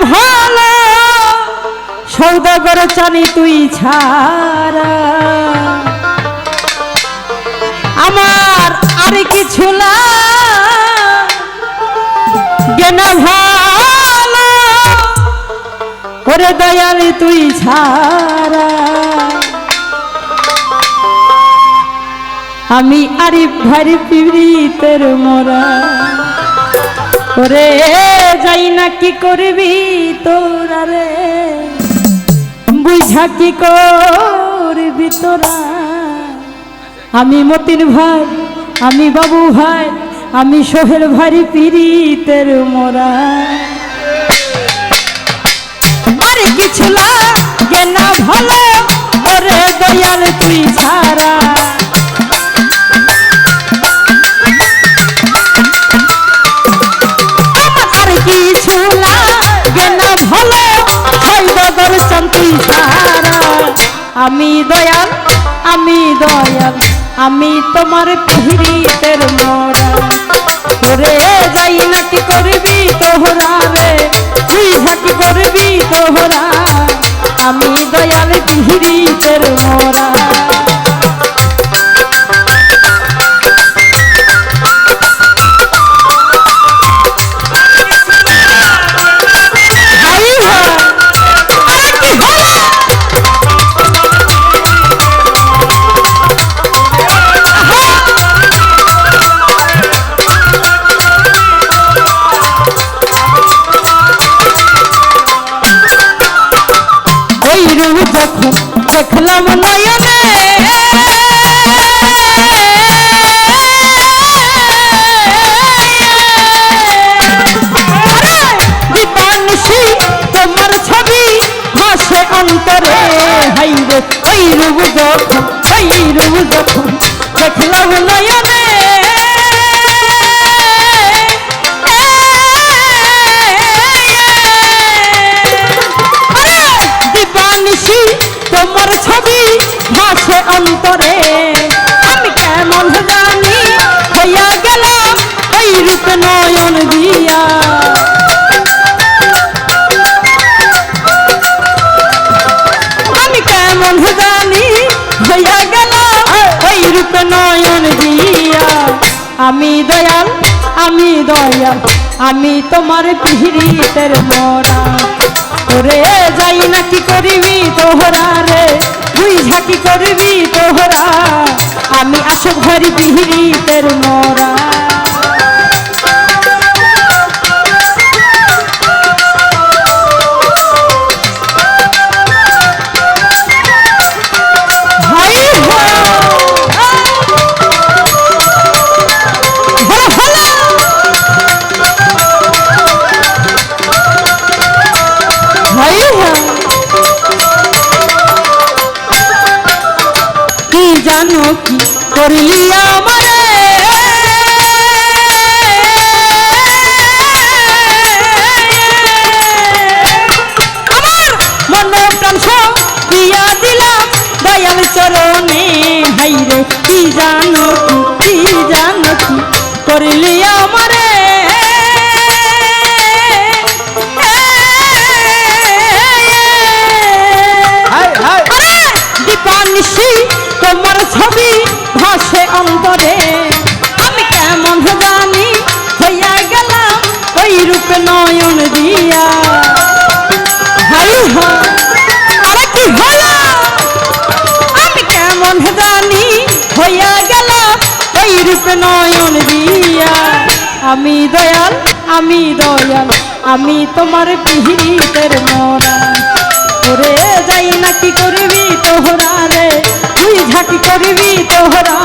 ভালো সৌদাগর চানি তুই ছাড়া। আমার আর কিছু না। দয়ালি তুই ছাড়া। আমি আরিফ ভারি পিড়িতের মোরা। ওরে যাই না কি করবি তোরা রে? বুঝা কি করবি তোরা? আমি মতিন ভাই, আমি বাবু ভাই, আমি সোহেল ভারি পিড়িতের মোরা কিছু লাগে না ভালো, ওরে দয়াল তুই ছাড়া। আমি দয়াল আমি দয়াল, আমি তোমার পিড়িতের মরা করে যাই নাকি করবি তোহরা রে, তুই ঝাঁকি করবি তোহরা। দেখলাম নয়নে। দীপাংশী তোমার ছবি ভাসে অন্তরে। হাইরে ওই রূপ যখন, ওই রূপ যখন, দেখলাম নয়নে। আমি দয়াল আমি দয়াল, আমি তোমার পিহিরিতের মরা। ওরে যাই না কি করবি তোহরা রে তুই ঝাঁকি করবি তোহরা। আমি আসো ঘরি পিহিরিতের মরা। জানো কি করলি আমারে? আমার মনে প্রাণ সব দিয়া দিলাম, দয়াল চরণে। হাইরে, কি জানো কি জানো কি করলি আমারে? ছবি ভাসে অন্তরে। আমি কেমন জানি হইয়া গেলাম ওই রূপে নয়ন দিয়া হাই কি আমি কেমন জানি হইয়া গেলাম ওই রূপে নয়ন দিয়া। আমি দয়াল আমি দয়াল, আমি তোমার পিহিতের মরা। ওরে যাই নাকি করবি তোহরা রে? তুই ঝাঁকি করবি তোহরা?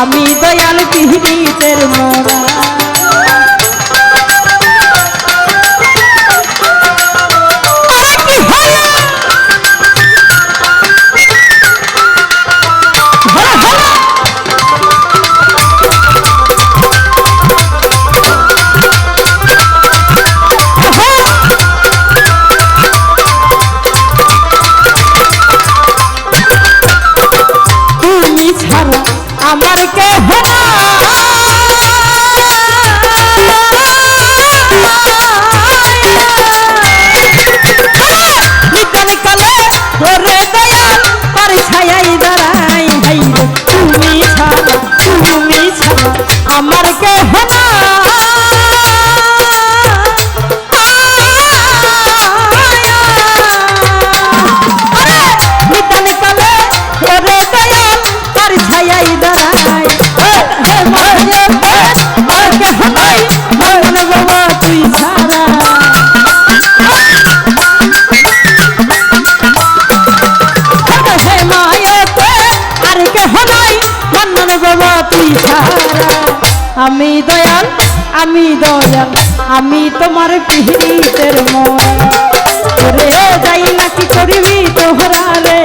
আমি দয়াল পিহিতের মরা। আমার কে হনা নিতাল কালে কে আমি দয়াল আমি দয়াল, আমি তোমার পিহিতের মরা রে যাই নাকি করবি তোহরা রে,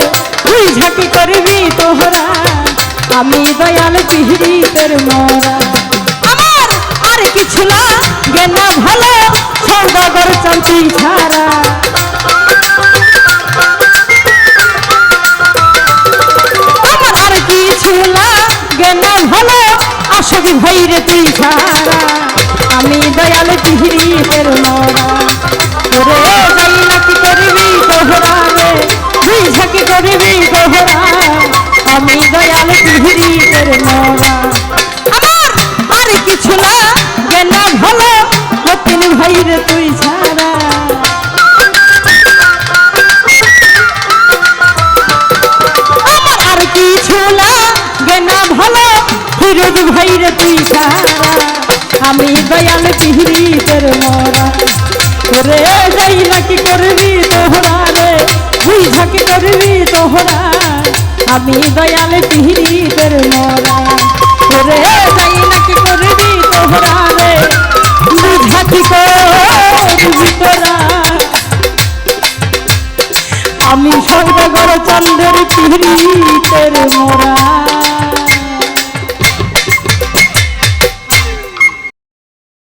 তুই ঝাঁকি করবি তোহরা। আমি দয়াল পিহিতের মরা আমার আর কিছু না জ্ঞানা ভালো সৌদাগর চান্তি ছাড়া। আসবি ভাই তুই সারা আমি দয়াল পিহরিতের মরা। ওরে ফিরোজ ভাই রে তুই ছাড়া আমি দয়াল পিহরিতের মরা। ওরে যাই নাকি করবি তোহরা রে তুই ঝাঁকি করবি তোহরা আমি দয়াল পিহরিতের মরা। ওরে যাই নাকি করবি তোহরা রে তুই ঝাঁকি করবি তোরা আমি সৌদাগর চন্দ্রের পিহরিতের মোরা।